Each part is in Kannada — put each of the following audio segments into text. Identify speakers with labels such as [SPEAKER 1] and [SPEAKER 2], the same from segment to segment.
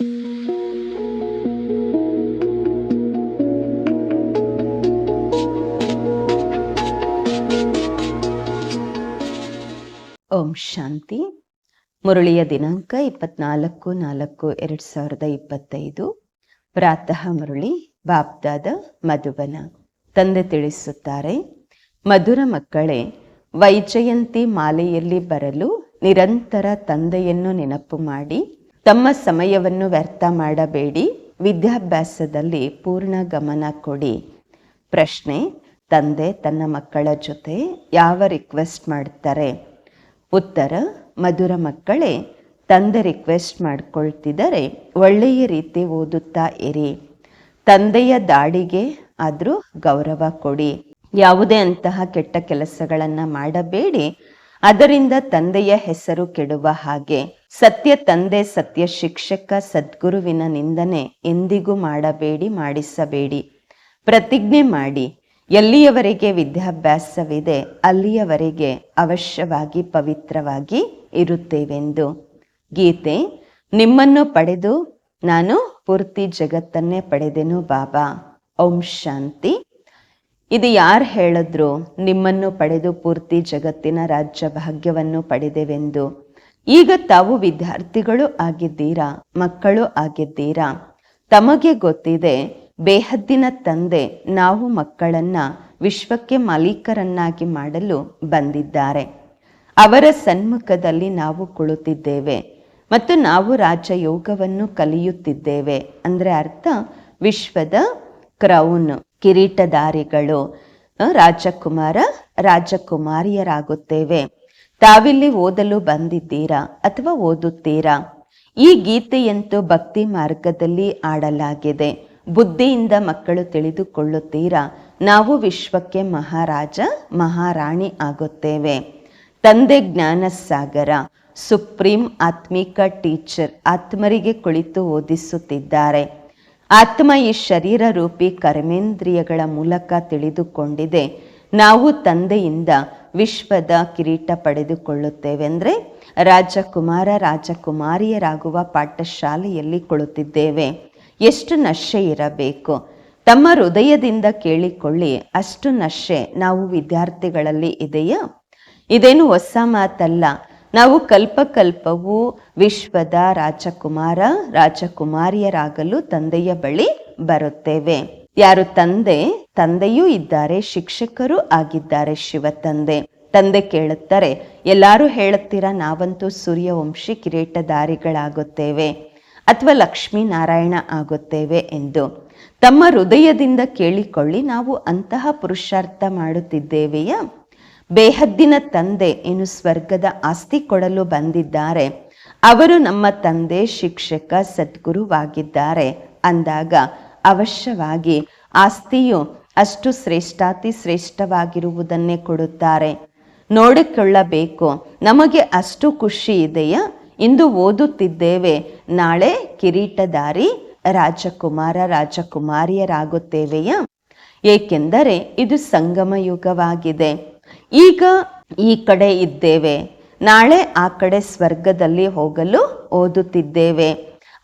[SPEAKER 1] ಓಂ ಶಾಂತಿ. ಮುರಳಿಯ ದಿನಾಂಕ ಇಪ್ಪತ್ನಾಲ್ಕು ನಾಲ್ಕು ಎರಡ್ ಸಾವಿರದ ಇಪ್ಪತ್ತೈದು. ಪ್ರಾತಃ ಮುರಳಿ ಬಾಬ್ದಾದ ಮಧುಬನ. ತಂದೆ ತಿಳಿಸುತ್ತಾರೆ, ಮಧುರ ಮಕ್ಕಳೇ, ವೈಜಯಂತಿ ಮಾಲೆಯಲ್ಲಿ ಬರಲು ನಿರಂತರ ತಂದೆಯನ್ನು ನೆನಪು ಮಾಡಿ ತಮ್ಮ ಸಮಯವನ್ನು ವ್ಯರ್ಥ ಮಾಡಬೇಡಿ. ವಿದ್ಯಾಭ್ಯಾಸದಲ್ಲಿ ಪೂರ್ಣ ಗಮನ ಕೊಡಿ. ಪ್ರಶ್ನೆ, ತಂದೆ ತನ್ನ ಮಕ್ಕಳ ಜೊತೆ ಯಾವ ರಿಕ್ವೆಸ್ಟ್ ಮಾಡ್ತಾರೆ? ಉತ್ತರ, ಮಧುರ ಮಕ್ಕಳೇ, ತಂದೆ ರಿಕ್ವೆಸ್ಟ್ ಮಾಡ್ಕೊಳ್ತಿದ್ದರೆ ಒಳ್ಳೆಯ ರೀತಿ ಓದುತ್ತಾ ಇರಿ. ತಂದೆಯ ದಾಡಿಗೆ ಆದರೂ ಗೌರವ ಕೊಡಿ. ಯಾವುದೇ ಅಂತಹ ಕೆಟ್ಟ ಕೆಲಸಗಳನ್ನು ಮಾಡಬೇಡಿ. ಅದರಿಂದ ತಂದೆಯ ಹೆಸರು ಕೆಡುವ ಹಾಗೆ ಸತ್ಯ ತಂದೆ, ಸತ್ಯ ಶಿಕ್ಷಕ, ಸದ್ಗುರುವಿನ ನಿಂದನೆ ಎಂದಿಗೂ ಮಾಡಬೇಡಿ, ಮಾಡಿಸಬೇಡಿ. ಪ್ರತಿಜ್ಞೆ ಮಾಡಿ. ಎಲ್ಲಿಯವರೆಗೆ ವಿದ್ಯಾಭ್ಯಾಸವಿದೆ, ಅಲ್ಲಿಯವರೆಗೆ ಅವಶ್ಯವಾಗಿ ಪವಿತ್ರವಾಗಿ ಇರುತ್ತೇವೆಂದು. ಗೀತೆ, ನಿಮ್ಮನ್ನು ಪಡೆದು ನಾನು ಪೂರ್ತಿ ಜಗತ್ತನ್ನೇ ಪಡೆದೆನು ಬಾಬಾ. ಓಂ ಶಾಂತಿ. ಇದು ಯಾರು ಹೇಳಿದ್ರು? ನಿಮ್ಮನ್ನು ಪಡೆದು ಪೂರ್ತಿ ಜಗತ್ತಿನ ರಾಜ್ಯ ಭಾಗ್ಯವನ್ನು ಪಡೆದೆವೆಂದು. ಈಗ ತಾವು ವಿದ್ಯಾರ್ಥಿಗಳು ಆಗಿದ್ದೀರಾ? ಮಕ್ಕಳು ಆಗಿದ್ದೀರಾ? ತಮಗೆ ಗೊತ್ತಿದೆ, ಬೇಹದ್ದಿನ ತಂದೆ ನಾವು ಮಕ್ಕಳನ್ನ ವಿಶ್ವಕ್ಕೆ ಮಾಲೀಕರನ್ನಾಗಿ ಮಾಡಲು ಬಂದಿದ್ದಾರೆ. ಅವರ ಸನ್ಮುಖದಲ್ಲಿ ನಾವು ಕುಳಿತಿದ್ದೇವೆ ಮತ್ತು ನಾವು ರಾಜಯೋಗವನ್ನು ಕಲಿಯುತ್ತಿದ್ದೇವೆ. ಅಂದರೆ ಅರ್ಥ, ವಿಶ್ವದ ಕ್ರೌನ್. ಕಿರೀಟಧಾರಿಗಳು ರಾಜಕುಮಾರ, ರಾಜಕುಮಾರಿಯರಾಗುತ್ತೇವೆ. ತಾವಿಲ್ಲಿ ಓದಲು ಬಂದಿದ್ದೀರಾ ಅಥವಾ ಓದುತ್ತೀರಾ? ಈ ಗೀತೆಯಂತೂ ಭಕ್ತಿ ಮಾರ್ಗದಲ್ಲಿ ಆಡಲಾಗಿದೆ. ಬುದ್ಧಿಯಿಂದ ಮಕ್ಕಳು ತಿಳಿದುಕೊಳ್ಳುತ್ತೀರಾ? ನಾವು ವಿಶ್ವಕ್ಕೆ ಮಹಾರಾಜ, ಮಹಾರಾಣಿ ಆಗುತ್ತೇವೆ. ತಂದೆ ಜ್ಞಾನಸಾಗರ, ಸುಪ್ರೀಂ ಆತ್ಮಿಕ ಟೀಚರ್, ಆತ್ಮರಿಗೆ ಕುಳಿತು ಓದಿಸುತ್ತಿದ್ದಾರೆ. ಆತ್ಮ ಈ ಶರೀರ ರೂಪಿ ಕರ್ಮೇಂದ್ರಿಯಗಳ ಮೂಲಕ ತಿಳಿದುಕೊಂಡಿದೆ. ನಾವು ತಂದೆಯಿಂದ ವಿಶ್ವದ ಕಿರೀಟ ಪಡೆದುಕೊಳ್ಳುತ್ತೇವೆ ಅಂದರೆ ರಾಜಕುಮಾರ, ರಾಜಕುಮಾರಿಯರಾಗುವ ಪಾಠಶಾಲೆಯಲ್ಲಿ ಕುಳಿತಿದ್ದೇವೆ. ಎಷ್ಟು ನಶೆ ಇರಬೇಕು? ತಮ್ಮ ಹೃದಯದಿಂದ ಕೇಳಿಕೊಳ್ಳಿ, ಅಷ್ಟು ನಶೆ ನಾವು ವಿದ್ಯಾರ್ಥಿಗಳಲ್ಲಿ ಇದೆಯಾ? ಇದೇನು ಹೊಸ ಮಾತಲ್ಲ. ನಾವು ಕಲ್ಪಕಲ್ಪವು ವಿಶ್ವದ ರಾಜಕುಮಾರ, ರಾಜಕುಮಾರಿಯರಾಗಲು ತಂದೆಯ ಬಳಿ ಬರುತ್ತೇವೆ. ಯಾರು ತಂದೆ, ತಂದೆಯೂ ಇದ್ದಾರೆ, ಶಿಕ್ಷಕರು ಆಗಿದ್ದಾರೆ ಶಿವ ತಂದೆ. ತಂದೆ ಕೇಳುತ್ತಾರೆ, ಎಲ್ಲರೂ ಹೇಳುತ್ತೀರಾ, ನಾವಂತೂ ಸೂರ್ಯವಂಶಿ ಕಿರೀಟಧಾರಿಗಳಾಗುತ್ತೇವೆ, ಅಥವಾ ಲಕ್ಷ್ಮೀನಾರಾಯಣ ಆಗುತ್ತೇವೆ ಎಂದು. ತಮ್ಮ ಹೃದಯದಿಂದ ಕೇಳಿಕೊಳ್ಳಿ, ನಾವು ಅಂತಹ ಪುರುಷಾರ್ಥ ಮಾಡುತ್ತಿದ್ದೇವೆಯಾ? ಬೇಹದ್ದಿನ ತಂದೆ ಏನು ಸ್ವರ್ಗದ ಆಸ್ತಿ ಕೊಡಲು ಬಂದಿದ್ದಾರೆ. ಅವರು ನಮ್ಮ ತಂದೆ, ಶಿಕ್ಷಕ, ಸದ್ಗುರುವಾಗಿದ್ದಾರೆ. ಅಂದಾಗ ಅವಶ್ಯವಾಗಿ ಆಸ್ತಿಯು ಅಷ್ಟು ಶ್ರೇಷ್ಠಾತಿ ಶ್ರೇಷ್ಠವಾಗಿರುವುದನ್ನೇ ಕೊಡುತ್ತಾರೆ. ನೋಡಿಕೊಳ್ಳಬೇಕು, ನಮಗೆ ಅಷ್ಟು ಖುಷಿ ಇದೆಯಾ? ಇಂದು ಓದುತ್ತಿದ್ದೇವೆ, ನಾಳೆ ಕಿರೀಟಧಾರಿ ರಾಜಕುಮಾರ ರಾಜಕುಮಾರಿಯರಾಗುತ್ತೇವೆಯಾ? ಏಕೆಂದರೆ ಇದು ಸಂಗಮ ಯುಗವಾಗಿದೆ ಈಗ ಈ ಕಡೆ ಇದ್ದೇವೆ. ನಾಳೆ ಆ ಕಡೆ ಸ್ವರ್ಗದಲ್ಲಿ ಹೋಗಲು ಓದುತ್ತಿದ್ದೇವೆ.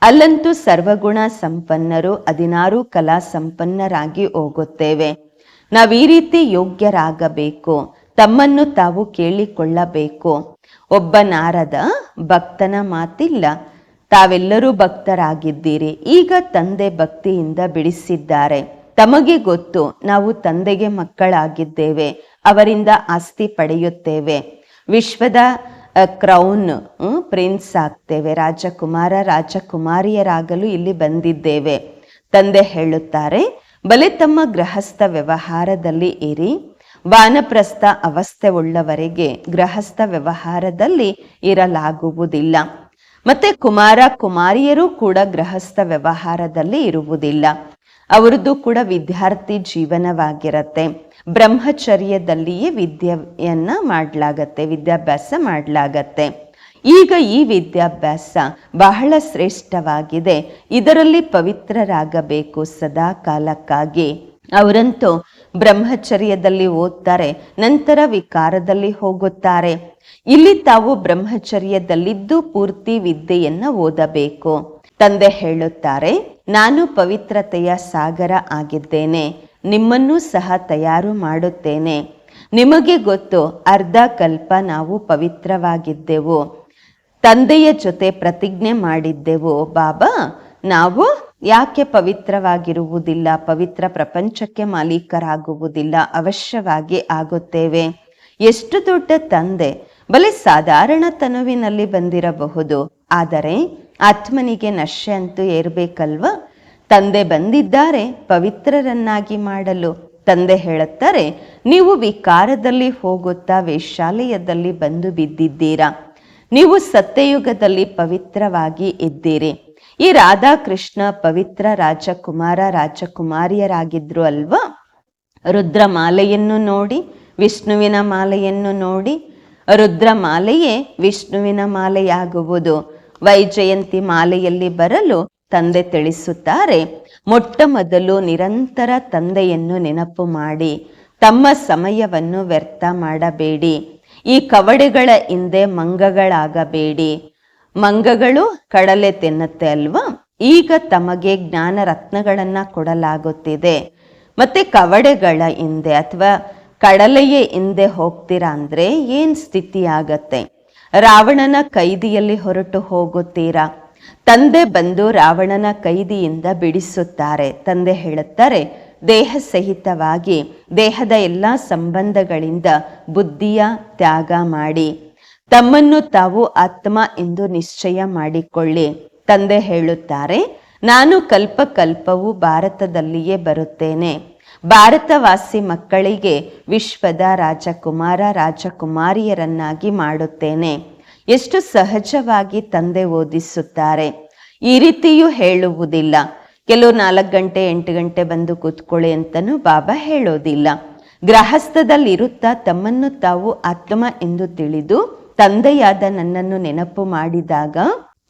[SPEAKER 1] ಅಲ್ಲಂತೂ ಸರ್ವಗುಣ ಸಂಪನ್ನರು ಹದಿನಾರು ಕಲಾ ಸಂಪನ್ನರಾಗಿ ಹೋಗುತ್ತೇವೆ. ನಾವು ಈ ರೀತಿ ಯೋಗ್ಯರಾಗಬೇಕು. ತಮ್ಮನ್ನು ತಾವು ಕೇಳಿಕೊಳ್ಳಬೇಕು. ಒಬ್ಬ ನಾರದ ಭಕ್ತನ ಮಾತಿಲ್ಲ. ತಾವೆಲ್ಲರೂ ಭಕ್ತರಾಗಿದ್ದೀರಿ. ಈಗ ತಂದೆ ಭಕ್ತಿಯಿಂದ ಬಿಡಿಸಿದ್ದಾರೆ. ತಮಗೆ ಗೊತ್ತು, ನಾವು ತಂದೆಗೆ ಮಕ್ಕಳಾಗಿದ್ದೇವೆ. ಅವರಿಂದ ಆಸ್ತಿ ಪಡೆಯುತ್ತೇವೆ. ವಿಶ್ವದ ಕ್ರೌನ್ ಪ್ರಿನ್ಸ್ ಆಗ್ತೇವೆ. ರಾಜಕುಮಾರ, ರಾಜಕುಮಾರಿಯರಾಗಲು ಇಲ್ಲಿ ಬಂದಿದ್ದೇವೆ. ತಂದೆ ಹೇಳುತ್ತಾರೆ, ಬಲೆ ತಮ್ಮ ಗೃಹಸ್ಥ ವ್ಯವಹಾರದಲ್ಲಿ ಇರಿ. ವಾನಪ್ರಸ್ಥ ಅವಸ್ಥೆ ಉಳ್ಳವರೆಗೆ ಗೃಹಸ್ಥ ವ್ಯವಹಾರದಲ್ಲಿ ಇರಲಾಗುವುದಿಲ್ಲ. ಮತ್ತೆ ಕುಮಾರ, ಕುಮಾರಿಯರು ಕೂಡ ಗೃಹಸ್ಥ ವ್ಯವಹಾರದಲ್ಲಿ ಇರುವುದಿಲ್ಲ. ಅವರದ್ದು ಕೂಡ ವಿದ್ಯಾರ್ಥಿ ಜೀವನವಾಗಿರತ್ತೆ. ಬ್ರಹ್ಮಚರ್ಯದಲ್ಲಿಯೇ ವಿದ್ಯೆಯನ್ನು ಮಾಡಲಾಗತ್ತೆ, ವಿದ್ಯಾಭ್ಯಾಸ ಮಾಡಲಾಗತ್ತೆ. ಈಗ ಈ ವಿದ್ಯಾಭ್ಯಾಸ ಬಹಳ ಶ್ರೇಷ್ಠವಾಗಿದೆ. ಇದರಲ್ಲಿ ಪವಿತ್ರರಾಗಬೇಕು ಸದಾ ಕಾಲಕ್ಕಾಗಿ ಅವರಂತೂ ಬ್ರಹ್ಮಚರ್ಯದಲ್ಲಿ ಓದ್ತಾರೆ, ನಂತರ ವಿಕಾರದಲ್ಲಿ ಹೋಗುತ್ತಾರೆ. ಇಲ್ಲಿ ತಾವು ಬ್ರಹ್ಮಚರ್ಯದಲ್ಲಿದ್ದು ಪೂರ್ತಿ ವಿದ್ಯೆಯನ್ನು ಓದಬೇಕು. ತಂದೆ ಹೇಳುತ್ತಾರೆ, ನಾನು ಪವಿತ್ರತೆಯ ಸಾಗರ ಆಗಿದ್ದೇನೆ. ನಿಮ್ಮನ್ನೂ ಸಹ ತಯಾರು ಮಾಡುತ್ತೇನೆ. ನಿಮಗೆ ಗೊತ್ತು, ಅರ್ಧ ಕಲ್ಪ ನಾವು ಪವಿತ್ರವಾಗಿದ್ದೆವು. ತಂದೆಯ ಜೊತೆ ಪ್ರತಿಜ್ಞೆ ಮಾಡಿದ್ದೆವು. ಬಾಬಾ, ನಾವು ಯಾಕೆ ಪವಿತ್ರವಾಗಿರುವುದಿಲ್ಲ? ಪವಿತ್ರ ಪ್ರಪಂಚಕ್ಕೆ ಮಾಲೀಕರಾಗುವುದಿಲ್ಲ. ಅವಶ್ಯವಾಗಿ ಆಗುತ್ತೇವೆ. ಎಷ್ಟು ದೊಡ್ಡ ತಂದೆ. ಬಲೆ ಸಾಧಾರಣ ತನುವಿನಲ್ಲಿ ಬಂದಿರಬಹುದು. ಆದರೆ ಆತ್ಮನಿಗೆ ನಶೆ ಅಂತೂ ಏರ್ಬೇಕಲ್ವಾ? ತಂದೆ ಬಂದಿದ್ದಾರೆ, ಪವಿತ್ರರನ್ನಾಗಿ ಮಾಡಲು. ತಂದೆ ಹೇಳುತ್ತಾರೆ, ನೀವು ವಿಕಾರದಲ್ಲಿ ಹೋಗುತ್ತಾ ವೇಶ್ಯಾಲಯದಲ್ಲಿ ಬಂದು ಬಿದ್ದಿದ್ದೀರಾ? ನೀವು ಸತ್ಯಯುಗದಲ್ಲಿ ಪವಿತ್ರವಾಗಿ ಇದ್ದೀರಿ. ಈ ರಾಧಾಕೃಷ್ಣ ಪವಿತ್ರ ರಾಜಕುಮಾರ ರಾಜಕುಮಾರಿಯರಾಗಿದ್ರು ಅಲ್ವಾ? ರುದ್ರ ಮಾಲೆಯನ್ನು ನೋಡಿ, ವಿಷ್ಣುವಿನ ಮಾಲೆಯನ್ನು ನೋಡಿ. ರುದ್ರ ಮಾಲೆಯೇ ವಿಷ್ಣುವಿನ ಮಾಲೆಯಾಗುವುದು. ವೈಜಯಂತಿ ಮಾಲೆಯಲ್ಲಿ ಬರಲು ತಂದೆ ತಿಳಿಸುತ್ತಾರೆ, ಮೊಟ್ಟ ಮೊದಲು ನಿರಂತರ ತಂದೆಯನ್ನು ನೆನಪು ಮಾಡಿ, ತಮ್ಮ ಸಮಯವನ್ನು ವ್ಯರ್ಥ ಮಾಡಬೇಡಿ, ಈ ಕವಡೆಗಳ ಹಿಂದೆ ಮಂಗಗಳಾಗಬೇಡಿ. ಮಂಗಗಳು ಕಡಲೆ ತಿನ್ನುತ್ತೆ ಅಲ್ವಾ? ಈಗ ತಮಗೆ ಜ್ಞಾನ ರತ್ನಗಳನ್ನು ಕೊಡಲಾಗುತ್ತಿದೆ. ಮತ್ತೆ ಕವಡೆಗಳ ಹಿಂದೆ ಅಥವಾ ಕಡಲೆಯೇ ಹಿಂದೆ ಹೋಗ್ತೀರಾ ಅಂದ್ರೆ ಏನ್ ಸ್ಥಿತಿ ಆಗತ್ತೆ ರಾವಣನ ಕೈದಿಯಲ್ಲಿ ಹೊರಟು ಹೋಗುತ್ತೀರಾ? ತಂದೆ ಬಂದು ರಾವಣನ ಕೈದಿಯಿಂದ ಬಿಡಿಸುತ್ತಾರೆ. ತಂದೆ ಹೇಳುತ್ತಾರೆ ದೇಹ ಸಹಿತವಾಗಿ ದೇಹದ ಎಲ್ಲ ಸಂಬಂಧಗಳಿಂದ ಬುದ್ಧಿಯ ತ್ಯಾಗ ಮಾಡಿ, ತಮ್ಮನ್ನು ತಾವು ಆತ್ಮ ಎಂದು ನಿಶ್ಚಯ ಮಾಡಿಕೊಳ್ಳಿ. ತಂದೆ ಹೇಳುತ್ತಾರೆ, ನಾನು ಕಲ್ಪ ಕಲ್ಪವು ಭಾರತದಲ್ಲಿಯೇ ಬರುತ್ತೇನೆ. ಭಾರತವಾಸಿ ಮಕ್ಕಳಿಗೆ ವಿಶ್ವದ ರಾಜಕುಮಾರ ರಾಜಕುಮಾರಿಯರನ್ನಾಗಿ ಮಾಡುತ್ತೇನೆ. ಎಷ್ಟು ಸಹಜವಾಗಿ ತಂದೆ ಓದಿಸುತ್ತಾರೆ? ಈ ರೀತಿಯೂ ಹೇಳುವುದಿಲ್ಲ. ಕೆಲವು ನಾಲ್ಕು ಗಂಟೆ, ಎಂಟು ಗಂಟೆ ಬಂದು ಕೂತ್ಕೊಳ್ಳಿ ಅಂತನೂ ಬಾಬಾ ಹೇಳೋದಿಲ್ಲ. ಗೃಹಸ್ಥದಲ್ಲಿರುತ್ತಾ ತಮ್ಮನ್ನು ತಾವು ಆತ್ಮ ಎಂದು ತಿಳಿದು ತಂದೆಯಾದ ನನ್ನನ್ನು ನೆನಪು ಮಾಡಿದಾಗ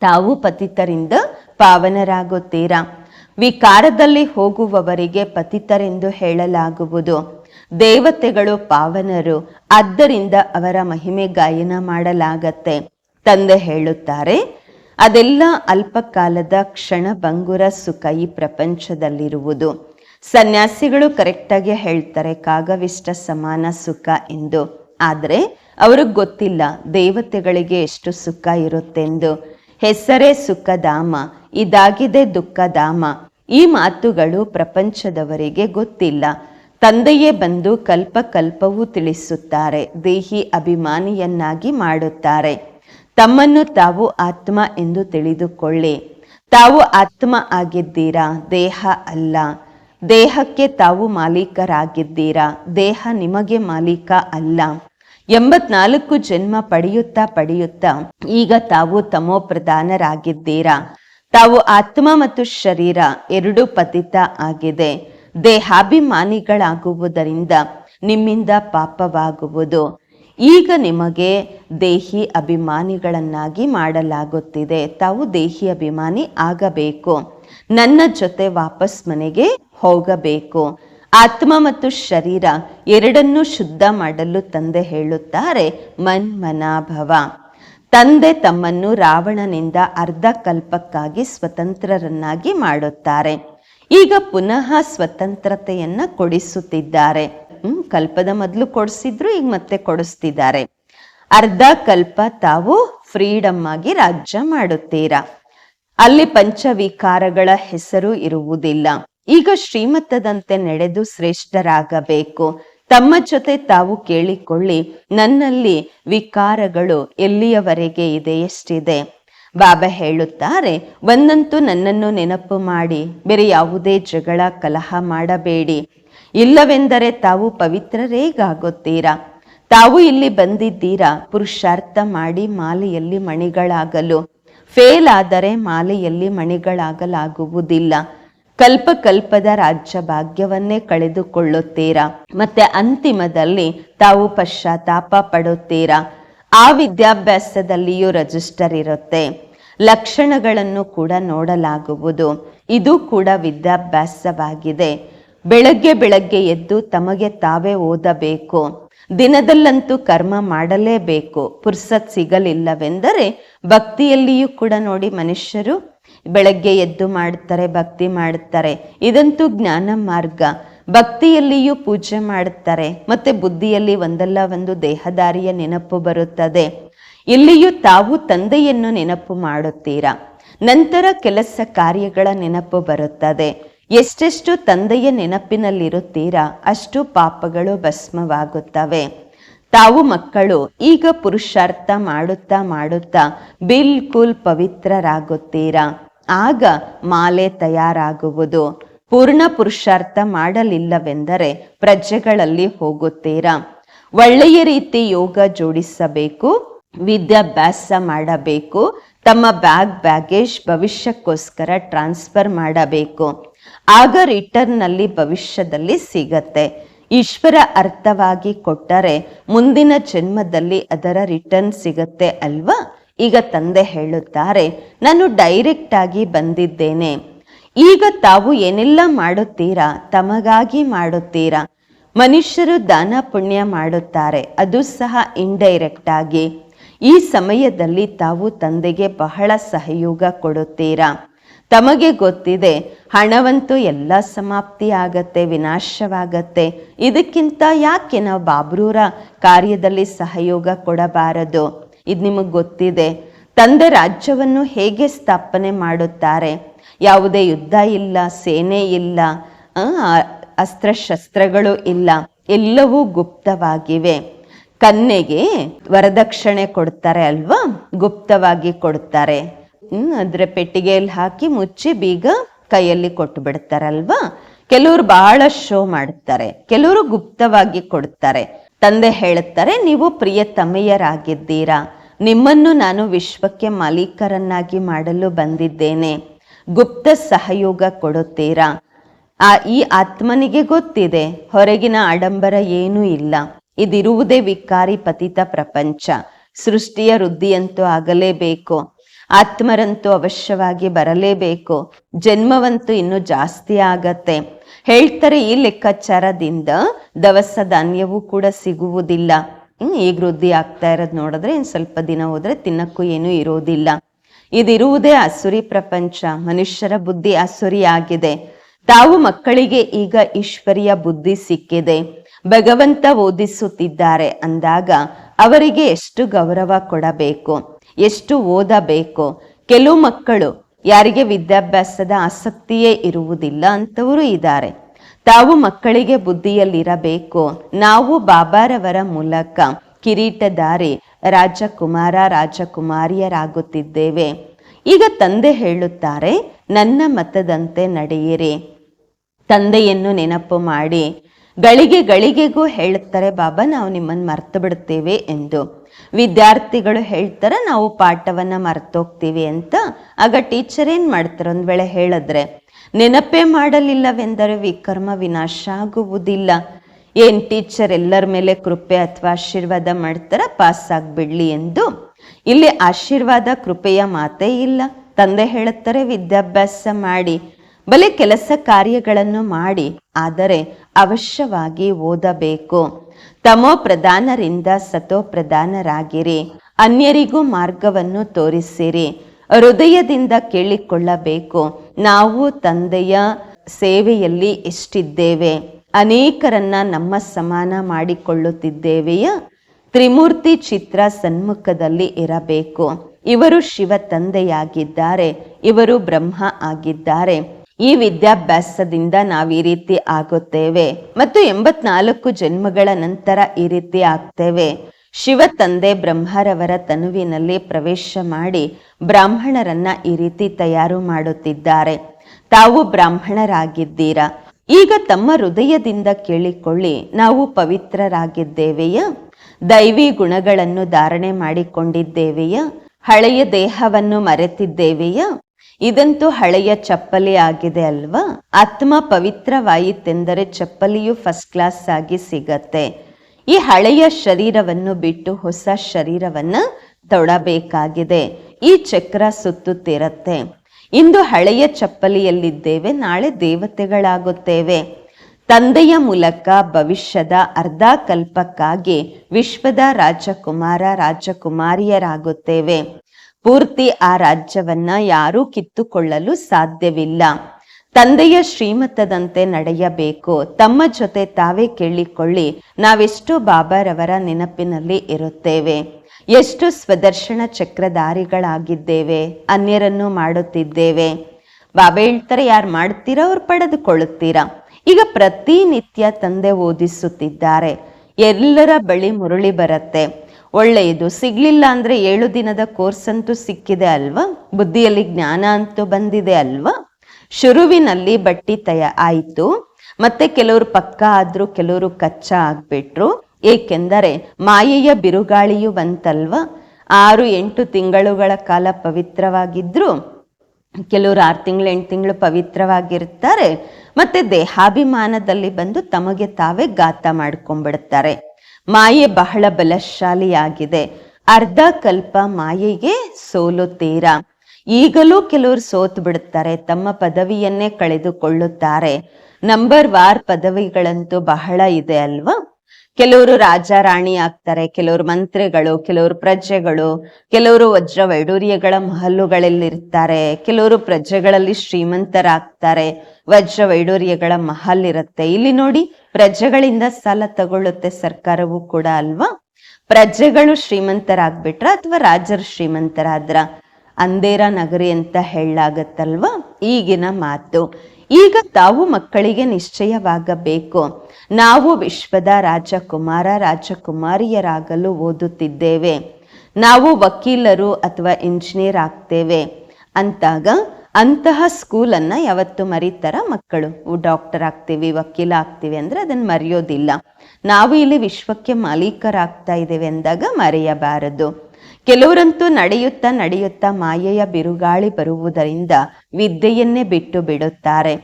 [SPEAKER 1] ತಾವು ಪತಿತರಿಂದ ಪಾವನರಾಗುತ್ತೀರಾ? ವಿಕಾರದಲ್ಲಿ ಹೋಗುವವರಿಗೆ ಪತಿತರೆಂದು ಹೇಳಲಾಗುವುದು. ದೇವತೆಗಳು ಪಾವನರು, ಆದ್ದರಿಂದ ಅವರ ಮಹಿಮೆ ಗಾಯನ ಮಾಡಲಾಗತ್ತೆ. ತಂದೆ ಹೇಳುತ್ತಾರೆ, ಅದೆಲ್ಲ ಅಲ್ಪಕಾಲದ ಕ್ಷಣ ಭಂಗುರ ಸುಖ ಈ ಪ್ರಪಂಚದಲ್ಲಿರುವುದು. ಸನ್ಯಾಸಿಗಳು ಕರೆಕ್ಟಾಗಿ ಹೇಳ್ತಾರೆ, ಕಾಗವಿಷ್ಟ ಸಮಾನ ಸುಖ ಎಂದು. ಆದರೆ ಅವ್ರಿಗೆ ಗೊತ್ತಿಲ್ಲ ದೇವತೆಗಳಿಗೆ ಎಷ್ಟು ಸುಖ ಇರುತ್ತೆಂದು. ಹೆಸರೇ ಸುಖಧಾಮ, ಇದಾಗಿದೆ ದುಃಖಧಾಮ. ಈ ಮಾತುಗಳು ಪ್ರಪಂಚದವರಿಗೆ ಗೊತ್ತಿಲ್ಲ. ತಂದೆಯೇ ಬಂದು ಕಲ್ಪ ಕಲ್ಪವೂ ತಿಳಿಸುತ್ತಾರೆ, ದೇಹಿ ಅಭಿಮಾನಿಯನ್ನಾಗಿ ಮಾಡುತ್ತಾರೆ. ತಮ್ಮನ್ನು ತಾವು ಆತ್ಮ ಎಂದು ತಿಳಿದುಕೊಳ್ಳಿ. ತಾವು ಆತ್ಮ ಆಗಿದ್ದೀರಾ? ದೇಹ ಅಲ್ಲ. ದೇಹಕ್ಕೆ ತಾವು ಮಾಲೀಕರಾಗಿದ್ದೀರಾ? ದೇಹ ನಿಮಗೆ ಮಾಲೀಕ ಅಲ್ಲ. ಎಂಬತ್ನಾಲ್ಕು ಜನ್ಮ ಪಡೆಯುತ್ತಾ ಪಡೆಯುತ್ತಾ ಈಗ ತಾವು ತಮೋ ಪ್ರಧಾನರಾಗಿದ್ದೀರಾ ತಾವು ಆತ್ಮ ಮತ್ತು ಶರೀರ ಎರಡು ಪತಿತ ಆಗಿದೆ. ದೇಹಾಭಿಮಾನಿಗಳಾಗುವುದರಿಂದ ನಿಮ್ಮಿಂದ ಪಾಪವಾಗುವುದು. ಈಗ ನಿಮಗೆ ದೇಹಿ ಅಭಿಮಾನಿಗಳನ್ನಾಗಿ ಮಾಡಲಾಗುತ್ತಿದೆ. ತಾವು ದೇಹಿ ಅಭಿಮಾನಿ ಆಗಬೇಕು. ನನ್ನ ಜೊತೆ ವಾಪಸ್ ಮನೆಗೆ ಹೋಗಬೇಕು. ಆತ್ಮ ಮತ್ತು ಶರೀರ ಎರಡನ್ನೂ ಶುದ್ಧ ಮಾಡಲು ತಂದೆ ಹೇಳುತ್ತಾರೆ, ಮನ್ ಮನಾಭವ. ತಂದೆ ತಮ್ಮನ್ನು ರಾವಣನಿಂದ ಅರ್ಧ ಕಲ್ಪಕ್ಕಾಗಿ ಸ್ವತಂತ್ರರನ್ನಾಗಿ ಮಾಡುತ್ತಾರೆ. ಈಗ ಪುನಃ ಸ್ವತಂತ್ರತೆಯನ್ನ ಕೊಡಿಸುತ್ತಿದ್ದಾರೆ. ಹ್ಮ್, ಕಲ್ಪದ ಮೊದಲು ಕೊಡಿಸಿದ್ರು, ಈಗ ಮತ್ತೆ ಕೊಡಿಸ್ತಿದ್ದಾರೆ. ಅರ್ಧ ಕಲ್ಪ ತಾವು ಫ್ರೀಡಮ್ ಆಗಿ ರಾಜ್ಯ ಮಾಡುತ್ತೀರಾ? ಅಲ್ಲಿ ಪಂಚವಿಕಾರಗಳ ಹೆಸರು ಇರುವುದಿಲ್ಲ. ಈಗ ಶ್ರೀಮತದಂತೆ ನಡೆದು ಶ್ರೇಷ್ಠರಾಗಬೇಕು. ತಮ್ಮ ಜೊತೆ ತಾವು ಕೇಳಿಕೊಳ್ಳಿ, ನನ್ನಲ್ಲಿ ವಿಕಾರಗಳು ಎಲ್ಲಿಯವರೆಗೆ ಇದೆ, ಎಷ್ಟಿದೆ? ಬಾಬಾ ಹೇಳುತ್ತಾರೆ, ಒಂದಂತೂ ನನ್ನನ್ನು ನೆನಪು ಮಾಡಿ, ಬೇರೆ ಯಾವುದೇ ಜಗಳ ಕಲಹ ಮಾಡಬೇಡಿ. ಇಲ್ಲವೆಂದರೆ ತಾವು ಪವಿತ್ರರೇಗಾಗುತ್ತೀರಾ ತಾವು ಇಲ್ಲಿ ಬಂದಿದ್ದೀರಾ? ಪುರುಷಾರ್ಥ ಮಾಡಿ ಮಾಲೆಯಲ್ಲಿ ಮಣಿಗಳಾಗಲು. ಫೇಲ್ ಆದರೆ ಮಾಲೆಯಲ್ಲಿ ಮಣಿಗಳಾಗಲಾಗುವುದಿಲ್ಲ. ಕಲ್ಪ ಕಲ್ಪದ ರಾಜ್ಯ ಭಾಗ್ಯವನ್ನೇ ಕಳೆದುಕೊಳ್ಳುತ್ತೀರಾ? ಮತ್ತೆ ಅಂತಿಮದಲ್ಲಿ ತಾವು ಪಶ್ಚಾತ್ತಾಪ ಪಡುತ್ತೀರಾ? ಆ ವಿದ್ಯಾಭ್ಯಾಸದಲ್ಲಿಯೂ ರಜಿಸ್ಟರ್ ಇರುತ್ತೆ. ಲಕ್ಷಣಗಳನ್ನು ಕೂಡ ನೋಡಲಾಗುವುದು. ಇದು ಕೂಡ ವಿದ್ಯಾಭ್ಯಾಸವಾಗಿದೆ. ಬೆಳಗ್ಗೆ ಬೆಳಗ್ಗೆ ಎದ್ದು ತಮಗೆ ತಾವೇ ಓದಬೇಕು. ದಿನದಲ್ಲಂತೂ ಕರ್ಮ ಮಾಡಲೇಬೇಕು. ಪುರ್ಸತ್ ಸಿಗಲಿಲ್ಲವೆಂದರೆ ಭಕ್ತಿಯಲ್ಲಿಯೂ ಕೂಡ ನೋಡಿ ಮನುಷ್ಯರು ಬೆಳಗ್ಗೆ ಎದ್ದು ಮಾಡ್ತಾರೆ, ಭಕ್ತಿ ಮಾಡುತ್ತಾರೆ ಇದಂತೂ ಜ್ಞಾನ ಮಾರ್ಗ. ಭಕ್ತಿಯಲ್ಲಿಯೂ ಪೂಜೆ ಮಾಡುತ್ತಾರೆ ಮತ್ತೆ ಬುದ್ಧಿಯಲ್ಲಿ ಒಂದಲ್ಲ ಒಂದು ದೇಹದಾರಿಯ ನೆನಪು ಬರುತ್ತದೆ. ಇಲ್ಲಿಯೂ ತಾವು ತಂದೆಯನ್ನು ನೆನಪು ಮಾಡುತ್ತೀರಾ? ನಂತರ ಕೆಲಸ ಕಾರ್ಯಗಳ ನೆನಪು ಬರುತ್ತದೆ. ಎಷ್ಟೆಷ್ಟು ತಂದೆಯ ನೆನಪಿನಲ್ಲಿರುತ್ತೀರಾ, ಅಷ್ಟು ಪಾಪಗಳು ಭಸ್ಮವಾಗುತ್ತವೆ. ತಾವು ಮಕ್ಕಳು, ಈಗ ಪುರುಷಾರ್ಥ ಮಾಡುತ್ತಾ ಮಾಡುತ್ತಾ ಬಿಲ್ಕುಲ್ ಪವಿತ್ರರಾಗುತ್ತೀರಾ? ಆಗ ಮಾಲೆ ತಯಾರಾಗುವುದು. ಪೂರ್ಣ ಪುರುಷಾರ್ಥ ಮಾಡಲಿಲ್ಲವೆಂದರೆ ಪ್ರಜೆಗಳಲ್ಲಿ ಹೋಗುತ್ತೀರಾ? ಒಳ್ಳೆಯ ರೀತಿ ಯೋಗ ಜೋಡಿಸಬೇಕು. ವಿದ್ಯಾಭ್ಯಾಸ ಮಾಡಬೇಕು. ತಮ್ಮ ಬ್ಯಾಗ್ ಬ್ಯಾಗೇಜ್ ಭವಿಷ್ಯಕ್ಕೋಸ್ಕರ ಟ್ರಾನ್ಸ್ಫರ್ ಮಾಡಬೇಕು. ಆಗ ರಿಟರ್ನ್ನಲ್ಲಿ ಭವಿಷ್ಯದಲ್ಲಿ ಸಿಗತ್ತೆ. ಈಶ್ವರ ಅರ್ಥವಾಗಿ ಕೊಟ್ಟರೆ ಮುಂದಿನ ಜನ್ಮದಲ್ಲಿ ಅದರ ರಿಟರ್ನ್ ಸಿಗತ್ತೆ ಅಲ್ವಾ? ಈಗ ತಂದೆ ಹೇಳುತ್ತಾರೆ, ನಾನು ಡೈರೆಕ್ಟ್ ಆಗಿ ಬಂದಿದ್ದೇನೆ. ಈಗ ತಾವು ಏನೆಲ್ಲ ಮಾಡುತ್ತೀರಾ? ತಮಗಾಗಿ ಮಾಡುತ್ತೀರಾ? ಮನುಷ್ಯರು ದಾನ ಪುಣ್ಯ ಮಾಡುತ್ತಾರೆ. ಅದು ಸಹ ಇಂಡೈರೆಕ್ಟ್ ಆಗಿ. ಈ ಸಮಯದಲ್ಲಿ ತಾವು ತಂದೆಗೆ ಬಹಳ ಸಹಯೋಗ ಕೊಡುತ್ತೀರಾ? ತಮಗೆ ಗೊತ್ತಿದೆ, ಹಣವಂತೂ ಎಲ್ಲ ಸಮಾಪ್ತಿ ಆಗತ್ತೆ, ವಿನಾಶವಾಗತ್ತೆ. ಇದಕ್ಕಿಂತ ಯಾಕೆ ನಾವು ಬಾಬ್ರೂರ ಕಾರ್ಯದಲ್ಲಿ ಸಹಯೋಗ ಕೊಡಬಾರದು? ಇದು ನಿಮಗೆ ಗೊತ್ತಿದೆ, ತಂದೆ ರಾಜ್ಯವನ್ನು ಹೇಗೆ ಸ್ಥಾಪನೆ ಮಾಡುತ್ತಾರೆ? ಯಾವುದೇ ಯುದ್ಧ ಇಲ್ಲ, ಸೇನೆ ಇಲ್ಲ ಅಸ್ತ್ರಶಸ್ತ್ರಗಳು ಇಲ್ಲ, ಎಲ್ಲವೂ ಗುಪ್ತವಾಗಿವೆ. ಕನ್ನೆಗೆ ವರದಕ್ಷಿಣೆ ಕೊಡ್ತಾರೆ ಅಲ್ವಾ? ಗುಪ್ತವಾಗಿ ಕೊಡ್ತಾರೆ. ಹ್ಮ್ ಅದ್ರ ಪೆಟ್ಟಿಗೆಯಲ್ಲಿ ಹಾಕಿ ಮುಚ್ಚಿ ಬೀಗ ಕೈಯಲ್ಲಿ ಕೊಟ್ಟು ಬಿಡ್ತಾರಲ್ವಾ ಕೆಲವರು ಬಹಳ ಶೋ ಮಾಡ್ತಾರೆ. ಕೆಲವರು ಗುಪ್ತವಾಗಿ ಕೊಡ್ತಾರೆ. ತಂದೆ ಹೇಳುತ್ತಾರೆ, ನೀವು ಪ್ರಿಯತಮೆಯರಾಗಿದ್ದೀರಾ ನಿಮ್ಮನ್ನು ನಾನು ವಿಶ್ವಕ್ಕೆ ಮಾಲೀಕರನ್ನಾಗಿ ಮಾಡಲು ಬಂದಿದ್ದೇನೆ. ಗುಪ್ತ ಸಹಯೋಗ ಕೊಡುತ್ತೀರಾ? ಆ, ಈ ಆತ್ಮನಿಗೆ ಗೊತ್ತಿದೆ. ಹೊರಗಿನ ಆಡಂಬರ ಏನೂ ಇಲ್ಲ. ಇದಿರುವುದೇ ವಿಕಾರಿ ಪತಿತ ಪ್ರಪಂಚ. ಸೃಷ್ಟಿಯ ವೃದ್ಧಿಯಂತೂ ಆಗಲೇಬೇಕು. ಆತ್ಮರಂತೂ ಅವಶ್ಯವಾಗಿ ಬರಲೇಬೇಕು. ಜನ್ಮವಂತೂ ಇನ್ನು ಜಾಸ್ತಿ ಆಗತ್ತೆ. ಹೇಳ್ತಾರೆ ಈ ಲೆಕ್ಕಾಚಾರದಿಂದ ದವಸ ಧಾನ್ಯವೂ ಕೂಡ ಸಿಗುವುದಿಲ್ಲ. ಹ್ಮ್, ಈಗ ವೃದ್ಧಿ ಆಗ್ತಾ ಇರೋದು ನೋಡಿದ್ರೆ ಇನ್ ಸ್ವಲ್ಪ ದಿನ ಹೋದ್ರೆ ತಿನ್ನಕ್ಕೂ ಏನೂ ಇರೋದಿಲ್ಲ. ಇದಿರುವುದೇ ಅಸುರಿ ಪ್ರಪಂಚ. ಮನುಷ್ಯರ ಬುದ್ಧಿ ಅಸುರಿ ಆಗಿದೆ ತಾವು ಮಕ್ಕಳಿಗೆ ಈಗ ಈಶ್ವರಿಯ ಬುದ್ಧಿ ಸಿಕ್ಕಿದೆ. ಭಗವಂತ ಓದಿಸುತ್ತಿದ್ದಾರೆ ಅಂದಾಗ ಅವರಿಗೆ ಎಷ್ಟು ಗೌರವ ಕೊಡಬೇಕು, ಎಷ್ಟು ಓದಬೇಕು? ಕೆಲವು ಮಕ್ಕಳು ಯಾರಿಗೆ ವಿದ್ಯಾಭ್ಯಾಸದ ಆಸಕ್ತಿಯೇ ಇರುವುದಿಲ್ಲ ಅಂತವರು ಇದ್ದಾರೆ. ತಾವು ಮಕ್ಕಳಿಗೆ ಬುದ್ಧಿಯಲ್ಲಿರಬೇಕು. ನಾವು ಬಾಬಾರವರ ಮೂಲಕ ಕಿರೀಟಧಾರಿ ರಾಜಕುಮಾರ, ರಾಜಕುಮಾರಿಯರಾಗುತ್ತಿದ್ದೇವೆ. ಈಗ ತಂದೆ ಹೇಳುತ್ತಾರೆ, ನನ್ನ ಮತದಂತೆ ನಡೆಯಿರಿ. ತಂದೆಯನ್ನು ನೆನಪು ಮಾಡಿ ಗಳಿಗೆ ಗಳಿಗೆಗೂ ಹೇಳುತ್ತಾರೆ ಬಾಬಾ, ನಾವು ನಿಮ್ಮನ್ನು ಮರ್ತು ಬಿಡುತ್ತೇವೆ ಎಂದು. ವಿದ್ಯಾರ್ಥಿಗಳು ಹೇಳ್ತಾರೆ, ನಾವು ಪಾಠವನ್ನ ಮರ್ತೋಗ್ತೀವಿ ಅಂತ. ಆಗ ಟೀಚರ್ ಏನ್ ಮಾಡ್ತಾರೆ? ಒಂದ್ ವೇಳೆ ಹೇಳಿದ್ರೆ, ನೆನಪೇ ಮಾಡಲಿಲ್ಲವೆಂದರೆ ವಿಕರ್ಮ ವಿನಾಶ ಆಗುವುದಿಲ್ಲ ಏನ್ ಟೀಚರ್ ಎಲ್ಲರ ಮೇಲೆ ಕೃಪೆ ಅಥವಾ ಆಶೀರ್ವಾದ ಮಾಡ್ತಾರ? ಪಾಸ್ ಆಗ್ಬಿಡ್ಲಿ ಎಂದು. ಇಲ್ಲಿ ಆಶೀರ್ವಾದ, ಕೃಪೆಯ ಮಾತೇ ಇಲ್ಲ. ತಂದೆ ಹೇಳುತ್ತಾರೆ ವಿದ್ಯಾಭ್ಯಾಸ ಮಾಡಿ ಬಲೆ ಕೆಲಸ ಕಾರ್ಯಗಳನ್ನು ಮಾಡಿ ಆದರೆ ಅವಶ್ಯವಾಗಿ ಓದಬೇಕು. ತಮೋ ಪ್ರಧಾನರಿಂದ ಸತೋ ಪ್ರಧಾನರಾಗಿರಿ. ಅನ್ಯರಿಗೂ ಮಾರ್ಗವನ್ನು ತೋರಿಸಿರಿ. ಹೃದಯದಿಂದ ಕೇಳಿಕೊಳ್ಳಬೇಕು. ನಾವು ತಂದೆಯ ಸೇವೆಯಲ್ಲಿ ಎಷ್ಟಿದ್ದೇವೆ? ಅನೇಕರನ್ನ ನಮ್ಮ ಸಮಾನ ಮಾಡಿಕೊಳ್ಳುತ್ತಿದ್ದೇವೆಯ? ತ್ರಿಮೂರ್ತಿ ಚಿತ್ರ ಸನ್ಮುಖದಲ್ಲಿ ಇರಬೇಕು. ಇವರು ಶಿವ ತಂದೆಯಾಗಿದ್ದಾರೆ. ಇವರು ಬ್ರಹ್ಮ ಆಗಿದ್ದಾರೆ. ಈ ವಿದ್ಯಾಭ್ಯಾಸದಿಂದ ನಾವು ಈ ರೀತಿ ಆಗುತ್ತೇವೆ. ಮತ್ತು ಎಂಬತ್ನಾಲ್ಕು ಜನ್ಮಗಳ ನಂತರ ಈ ರೀತಿ ಆಗ್ತೇವೆ. ಶಿವ ತಂದೆ ಬ್ರಹ್ಮರವರ ತನುವಿನಲ್ಲಿ ಪ್ರವೇಶ ಮಾಡಿ ಬ್ರಾಹ್ಮಣರನ್ನ ಈ ರೀತಿ ತಯಾರು ಮಾಡುತ್ತಿದ್ದಾರೆ. ತಾವು ಬ್ರಾಹ್ಮಣರಾಗಿದ್ದೀರಾ? ಈಗ ತಮ್ಮ ಹೃದಯದಿಂದ ಕೇಳಿಕೊಳ್ಳಿ, ನಾವು ಪವಿತ್ರರಾಗಿದ್ದೇವೆಯಾ? ದೈವಿ ಗುಣಗಳನ್ನು ಧಾರಣೆ ಮಾಡಿಕೊಂಡಿದ್ದೇವೆಯಾ? ಹಳೆಯ ದೇಹವನ್ನು ಮರೆತಿದ್ದೇವೆಯಾ? ಇದಂತೂ ಹಳೆಯ ಚಪ್ಪಲಿ ಆಗಿದೆ ಅಲ್ವಾ? ಆತ್ಮ ಪವಿತ್ರವಾಯಿತೆಂದರೆ ಚಪ್ಪಲಿಯು ಫಸ್ಟ್ ಕ್ಲಾಸ್ ಆಗಿ ಸಿಗತ್ತೆ. ಈ ಹಳೆಯ ಶರೀರವನ್ನು ಬಿಟ್ಟು ಹೊಸ ಶರೀರವನ್ನ ತೊಡಬೇಕಾಗಿದೆ. ಈ ಚಕ್ರ ಸುತ್ತುತ್ತಿರತ್ತೆ ಇಂದು ಹಳೆಯ ಚಪ್ಪಲಿಯಲ್ಲಿದ್ದೇವೆ, ನಾಳೆ ದೇವತೆಗಳಾಗುತ್ತೇವೆ. ತಂದೆಯ ಮೂಲಕ ಭವಿಷ್ಯದ ಅರ್ಧ ಕಲ್ಪಕ್ಕಾಗಿ ವಿಶ್ವದ ರಾಜಕುಮಾರ, ರಾಜಕುಮಾರಿಯರಾಗುತ್ತೇವೆ. ಪೂರ್ತಿ ಆ ರಾಜ್ಯವನ್ನ ಯಾರೂ ಕಿತ್ತುಕೊಳ್ಳಲು ಸಾಧ್ಯವಿಲ್ಲ. ತಂದೆಯ ಶ್ರೀಮತದಂತೆ ನಡೆಯಬೇಕು. ತಮ್ಮ ಜೊತೆ ತಾವೇ ಕೇಳಿಕೊಳ್ಳಿ. ನಾವೆಷ್ಟು ಬಾಬಾರವರ ನೆನಪಿನಲ್ಲಿ ಇರುತ್ತೇವೆ. ಎಷ್ಟು ಸ್ವದರ್ಶನ ಚಕ್ರಧಾರಿಗಳಾಗಿದ್ದೇವೆ. ಅನ್ಯರನ್ನು ಮಾಡುತ್ತಿದ್ದೇವೆ. ಬಾಬಾ ಹೇಳ್ತಾರೆ ಯಾರು ಮಾಡ್ತೀರಾ ಅವ್ರು ಪಡೆದುಕೊಳ್ಳುತ್ತೀರಾ. ಈಗ ಪ್ರತಿನಿತ್ಯ ತಂದೆ ಓದಿಸುತ್ತಿದ್ದಾರೆ. ಎಲ್ಲರ ಬಳಿ ಮುರುಳಿ ಬರುತ್ತೆ. ಒಳ್ಳೆಯದು. ಸಿಗ್ಲಿಲ್ಲ ಅಂದ್ರೆ ಏಳು ದಿನದ ಕೋರ್ಸ್ ಅಂತೂ ಸಿಕ್ಕಿದೆ ಅಲ್ವಾ? ಬುದ್ಧಿಯಲ್ಲಿ ಜ್ಞಾನ ಅಂತೂ ಬಂದಿದೆ ಅಲ್ವಾ? ಶುರುವಿನಲ್ಲಿ ಬಟ್ಟಿ ತಯ ಆಯಿತು. ಮತ್ತೆ ಕೆಲವರು ಪಕ್ಕ ಆದ್ರು ಕೆಲವರು ಕಚ್ಚಾ ಆಗ್ಬಿಟ್ರು. ಏಕೆಂದರೆ ಮಾಯೆಯ ಬಿರುಗಾಳಿಯು ಬಂತಲ್ವ? ಆರು, ಎಂಟು ತಿಂಗಳುಗಳ ಕಾಲ ಪವಿತ್ರವಾಗಿದ್ರು, ಕೆಲವರು ಆರು ತಿಂಗಳು, ಎಂಟು ತಿಂಗಳು ಪವಿತ್ರವಾಗಿರ್ತಾರೆ. ಮತ್ತೆ ದೇಹಾಭಿಮಾನದಲ್ಲಿ ಬಂದು ತಮಗೆ ತಾವೇ ಗಾತ ಮಾಡ್ಕೊಂಡ್ಬಿಡ್ತಾರೆ. ಮಾಯೆ ಬಹಳ ಬಲಶಾಲಿಯಾಗಿದೆ. ಅರ್ಧ ಕಲ್ಪ ಮಾಯೆಗೆ ಸೋಲುತ್ತೀರಾ ಈಗಲೂ ಕೆಲವರು ಸೋತು ಬಿಡುತ್ತಾರೆ ತಮ್ಮ ಪದವಿಯನ್ನೇ ಕಳೆದುಕೊಳ್ಳುತ್ತಾರೆ. ನಂಬರ್ ವಾರ್ ಪದವಿಗಳಂತೂ ಬಹಳ ಇದೆ ಅಲ್ವಾ? ಕೆಲವರು ರಾಜ ರಾಣಿ ಆಗ್ತಾರೆ, ಕೆಲವರು ಮಂತ್ರಿಗಳು, ಕೆಲವರು ಪ್ರಜೆಗಳು, ಕೆಲವರು ವಜ್ರ ವೈಡೂರ್ಯಗಳ ಮಹಲ್ಲುಗಳಲ್ಲಿರ್ತಾರೆ ಕೆಲವರು ಪ್ರಜೆಗಳಲ್ಲಿ ಶ್ರೀಮಂತರಾಗ್ತಾರೆ, ವಜ್ರ ವೈಡೂರ್ಯಗಳ ಮಹಲ್ ಇರುತ್ತೆ ಇಲ್ಲಿ ನೋಡಿ, ಪ್ರಜೆಗಳಿಂದ ಸಾಲ ತಗೊಳ್ಳುತ್ತೆ ಸರ್ಕಾರವು ಕೂಡ ಅಲ್ವಾ? ಪ್ರಜೆಗಳು ಶ್ರೀಮಂತರಾಗ್ಬಿಟ್ರ ಅಥವಾ ರಾಜರು ಶ್ರೀಮಂತರಾದ್ರ? ಅಂದೇರ ನಗರಿ ಅಂತ ಹೇಳಲಾಗತ್ತಲ್ವಾ? ಈಗಿನ ಮಾತು. ಈಗ ತಾವು ಮಕ್ಕಳಿಗೆ ನಿಶ್ಚಯವಾಗಬೇಕು. ನಾವು ವಿಶ್ವದ ರಾಜಕುಮಾರ, ರಾಜಕುಮಾರಿಯರಾಗಲು ಓದುತ್ತಿದ್ದೇವೆ. ನಾವು ವಕೀಲರು ಅಥವಾ ಇಂಜಿನಿಯರ್ ಆಗ್ತೇವೆ. ಅಂತಾಗ ಅಂತಹ ಸ್ಕೂಲನ್ನು ಯಾವತ್ತು ಮರೀತಾರ ಮಕ್ಕಳು. ಡಾಕ್ಟರ್ ಆಗ್ತೀವಿ, ವಕೀಲ ಆಗ್ತೀವಿ ಅಂದರೆ ಅದನ್ನು ಮರೆಯೋದಿಲ್ಲ. ನಾವು ಇಲ್ಲಿ ವಿಶ್ವಕ್ಕೆ ಮಾಲೀಕರಾಗ್ತಾ ಇದ್ದೇವೆ ಅಂದಾಗ ಮರೆಯಬಾರದು. ಕೆಲವರಂತೂ ನಡೆಯುತ್ತಾ ನಡೆಯುತ್ತಾ ಮಾಯೆಯ ಬಿರುಗಾಳಿ ಬರುವುದರಿಂದ ವಿದ್ಯೆಯನ್ನೇ ಬಿಟ್ಟು ಬಿಡುತ್ತಾರೆ.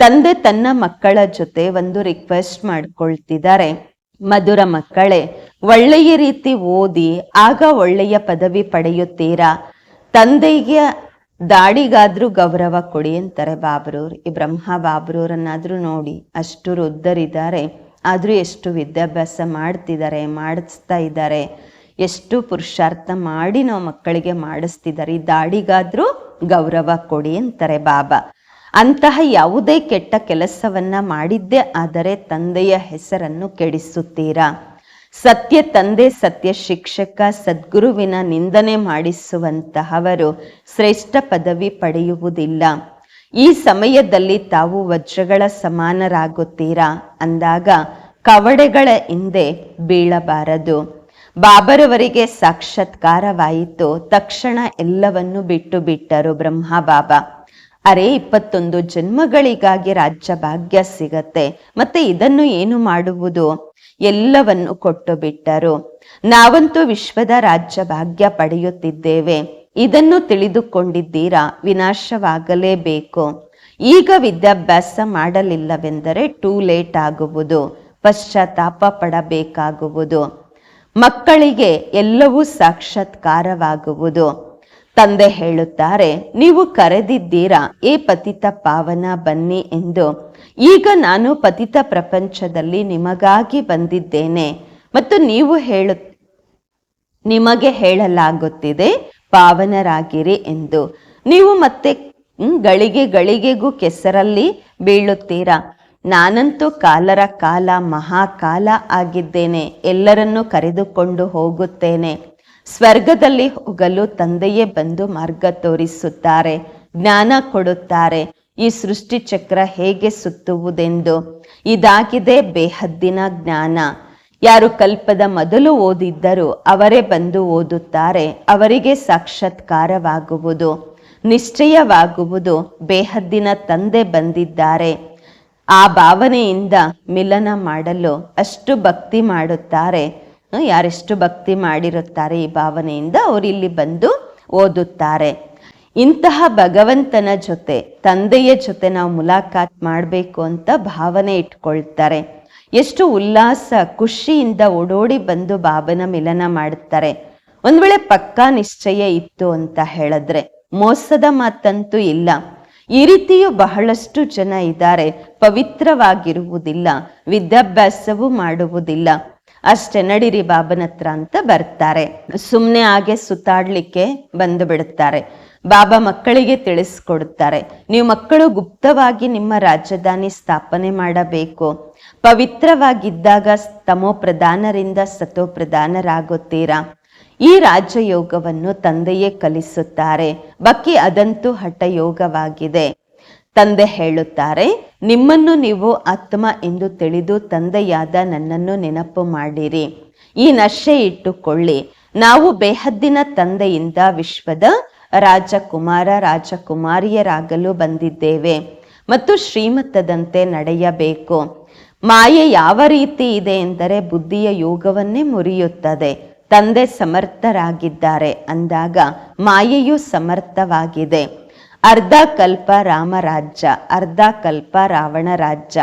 [SPEAKER 1] ತಂದೆ ತನ್ನ ಮಕ್ಕಳ ಜೊತೆ ಒಂದು ರಿಕ್ವೆಸ್ಟ್ ಮಾಡ್ಕೊಳ್ತಿದ್ದಾರೆ. ಮಧುರ ಮಕ್ಕಳೇ, ಒಳ್ಳೆಯ ರೀತಿ ಓದಿ, ಆಗ ಒಳ್ಳೆಯ ಪದವಿ ಪಡೆಯುತ್ತೀರಾ? ತಂದೆಗೆ ದಾಡಿಗಾದ್ರೂ ಗೌರವ ಕೊಡಿ ಅಂತಾರೆ ಬಾಬ್ರೂರ್. ಈ ಬ್ರಹ್ಮ ಬಾಬ್ರೂರನ್ನಾದ್ರೂ ನೋಡಿ ಅಷ್ಟು ವೃದ್ಧರಿದ್ದಾರೆ. ಆದ್ರೂ ಎಷ್ಟು ವಿದ್ಯಾಭ್ಯಾಸ ಮಾಡ್ತಿದ್ದಾರೆ, ಮಾಡಿಸ್ತಾ ಇದ್ದಾರೆ. ಎಷ್ಟು ಪುರುಷಾರ್ಥ ಮಾಡಿ ನಾವು ಮಕ್ಕಳಿಗೆ ಮಾಡಿಸ್ತಿದ್ದಾರೆ. ಈ ದಾಡಿಗಾದ್ರೂ ಗೌರವ ಕೊಡಿ ಅಂತಾರೆ ಬಾಬಾ. ಅಂತಹ ಯಾವುದೇ ಕೆಟ್ಟ ಕೆಲಸವನ್ನ ಮಾಡಿದ್ದೇ ಆದರೆ ತಂದೆಯ ಹೆಸರನ್ನು ಕೆಡಿಸುತ್ತೀರಾ? ಸತ್ಯ ತಂದೆ, ಸತ್ಯ ಶಿಕ್ಷಕ, ಸದ್ಗುರುವಿನ ನಿಂದನೆ ಮಾಡಿಸುವಂತಹವರು ಶ್ರೇಷ್ಠ ಪದವಿ ಪಡೆಯುವುದಿಲ್ಲ. ಈ ಸಮಯದಲ್ಲಿ ತಾವು ವಜ್ರಗಳ ಸಮಾನರಾಗುತ್ತೀರಾ? ಅಂದಾಗ ಕವಡೆಗಳ ಹಿಂದೆ ಬೀಳಬಾರದು. ಬಾಬರವರಿಗೆ ಸಾಕ್ಷಾತ್ಕಾರವಾಯಿತು. ತಕ್ಷಣ ಎಲ್ಲವನ್ನು ಬಿಟ್ಟು ಬಿಟ್ಟರು ಬ್ರಹ್ಮ ಬಾಬಾ. ಅರೆ, ಇಪ್ಪತ್ತೊಂದು ಜನ್ಮಗಳಿಗಾಗಿ ರಾಜ್ಯ ಭಾಗ್ಯ ಸಿಗತ್ತೆ. ಮತ್ತೆ ಇದನ್ನು ಏನು ಮಾಡುವುದು? ಎಲ್ಲವನ್ನು ಕೊಟ್ಟು ಬಿಟ್ಟರು. ನಾವಂತೂ ವಿಶ್ವದ ರಾಜ್ಯ ಭಾಗ್ಯ ಪಡೆಯುತ್ತಿದ್ದೇವೆ. ಇದನ್ನು ತಿಳಿದುಕೊಂಡಿದ್ದೀರಾ? ವಿನಾಶವಾಗಲೇಬೇಕು. ಈಗ ವಿದ್ಯಾಭ್ಯಾಸ ಮಾಡಲಿಲ್ಲವೆಂದರೆ ಟೂ ಲೇಟ್ ಆಗುವುದು. ಪಶ್ಚಾತ್ತಾಪ ಪಡಬೇಕಾಗುವುದು. ಮಕ್ಕಳಿಗೆ ಎಲ್ಲವೂ ಸಾಕ್ಷಾತ್ಕಾರವಾಗುವುದು. ತಂದೆ ಹೇಳುತ್ತಾರೆ, ನೀವು ಕರೆದಿದ್ದೀರಾ? ಏ ಪತಿತ ಪಾವನ, ಬನ್ನಿ ಎಂದು. ಈಗ ನಾನು ಪತಿತ ಪ್ರಪಂಚದಲ್ಲಿ ನಿಮಗಾಗಿ ಬಂದಿದ್ದೇನೆ. ಮತ್ತು ನೀವು ಹೇಳು, ನಿಮಗೆ ಹೇಳಲಾಗುತ್ತಿದೆ, ಪಾವನರಾಗಿರಿ ಎಂದು. ನೀವು ಮತ್ತೆ ಗಳಿಗೆ ಗಳಿಗೆಗೂ ಕೆಸರಲ್ಲಿ ಬೀಳುತ್ತೀರಾ? ನಾನಂತೂ ಕಾಲರ ಕಾಲ, ಮಹಾಕಾಲ ಆಗಿದ್ದೇನೆ. ಎಲ್ಲರನ್ನೂ ಕರೆದುಕೊಂಡು ಹೋಗುತ್ತೇನೆ. ಸ್ವರ್ಗದಲ್ಲಿ ಹೋಗಲು ತಂದೆಯೇ ಬಂದು ಮಾರ್ಗ ತೋರಿಸುತ್ತಾರೆ, ಜ್ಞಾನ ಕೊಡುತ್ತಾರೆ. ಈ ಸೃಷ್ಟಿ ಚಕ್ರ ಹೇಗೆ ಸುತ್ತುವುದೆಂದು. ಇದಾಗಿದೆ ಬೇಹದ್ದಿನ ಜ್ಞಾನ. ಯಾರು ಕಲ್ಪದ ಮೊದಲು ಓದಿದ್ದರೂ ಅವರೇ ಬಂದು ಓದುತ್ತಾರೆ, ಅವರಿಗೆ ಸಾಕ್ಷಾತ್ಕಾರವಾಗುವುದು, ನಿಶ್ಚಯವಾಗುವುದು ಬೇಹದ್ದಿನ ತಂದೆ ಬಂದಿದ್ದಾರೆ. ಆ ಭಾವನೆಯಿಂದ ಮಿಲನ ಮಾಡಲು ಅಷ್ಟು ಭಕ್ತಿ ಮಾಡುತ್ತಾರೆ. ಯಾರೆಷ್ಟು ಭಕ್ತಿ ಮಾಡಿರುತ್ತಾರೆ ಈ ಭಾವನೆಯಿಂದ ಅವರು ಇಲ್ಲಿ ಬಂದು ಓದುತ್ತಾರೆ. ಇಂತಹ ಭಗವಂತನ ಜೊತೆ, ತಂದೆಯ ಜೊತೆ ನಾವು ಮುಲಾಕಾತ್ ಮಾಡಬೇಕು ಅಂತ ಭಾವನೆ ಇಟ್ಕೊಳ್ತಾರೆ. ಎಷ್ಟು ಉಲ್ಲಾಸ, ಖುಷಿಯಿಂದ ಓಡೋಡಿ ಬಂದು ಬಾಬನ ಮಿಲನ ಮಾಡುತ್ತಾರೆ. ಒಂದ್ ವೇಳೆ ಪಕ್ಕಾ ನಿಶ್ಚಯ ಇತ್ತು ಅಂತ ಹೇಳಿದ್ರೆ ಮೋಸದ ಮಾತಂತೂ ಇಲ್ಲ. ಈ ರೀತಿಯೂ ಬಹಳಷ್ಟು ಜನ ಇದ್ದಾರೆ. ಪವಿತ್ರವಾಗಿರುವುದಿಲ್ಲ. ವಿದ್ಯಾಭ್ಯಾಸವೂ ಮಾಡುವುದಿಲ್ಲ. ಅಷ್ಟೇ, ನಡಿರಿ ಬಾಬನ ಹತ್ರ ಅಂತ ಬರ್ತಾರೆ. ಸುಮ್ಮನೆ ಹಾಗೆ ಸುತ್ತಾಡ್ಲಿಕ್ಕೆ ಬಂದು ಬಿಡುತ್ತಾರೆ. ಬಾಬಾ ಮಕ್ಕಳಿಗೆ ತಿಳಿಸ್ಕೊಡುತ್ತಾರೆ. ನೀವು ಮಕ್ಕಳು ಗುಪ್ತವಾಗಿ ನಿಮ್ಮ ರಾಜಧಾನಿ ಸ್ಥಾಪನೆ ಮಾಡಬೇಕು. ಪವಿತ್ರವಾಗಿದ್ದಾಗ ತಮೋ ಪ್ರಧಾನರಿಂದ ಸತೋ ಪ್ರಧಾನರಾಗುತ್ತೀರಾ ಈ ರಾಜಯೋಗವನ್ನು ತಂದೆಯೇ ಕಲಿಸುತ್ತಾರೆ. ಬಕ್ಕಿ ಅದಂತೂ ಹಠಯೋಗವಾಗಿದೆ. ತಂದೆ ಹೇಳುತ್ತಾರೆ, ನಿಮ್ಮನ್ನು ನೀವು ಆತ್ಮ ಎಂದು ತಿಳಿದು ತಂದೆಯಾದ ನನ್ನನ್ನು ನೆನಪು ಮಾಡಿರಿ. ಈ ನಶೆ ಇಟ್ಟುಕೊಳ್ಳಿ. ನಾವು ಬೇಹದ್ದಿನ ತಂದೆಯಿಂದ ವಿಶ್ವದ ರಾಜಕುಮಾರ, ರಾಜಕುಮಾರಿಯರಾಗಲು ಬಂದಿದ್ದೇವೆ ಮತ್ತು ಶ್ರೀಮತ್ತದಂತೆ ನಡೆಯಬೇಕು. ಮಾಯೆ ಯಾವ ರೀತಿ ಇದೆ ಎಂದರೆ ಬುದ್ಧಿಯ ಯೋಗವನ್ನೇ ಮುರಿಯುತ್ತದೆ. ತಂದೆ ಸಮರ್ಥರಾಗಿದ್ದಾರೆ ಅಂದಾಗ ಮಾಯೆಯು ಸಮರ್ಥವಾಗಿದೆ. ಅರ್ಧ ಕಲ್ಪ ರಾಮರಾಜ್ಯ, ಅರ್ಧ ಕಲ್ಪ ರಾವಣ ರಾಜ್ಯ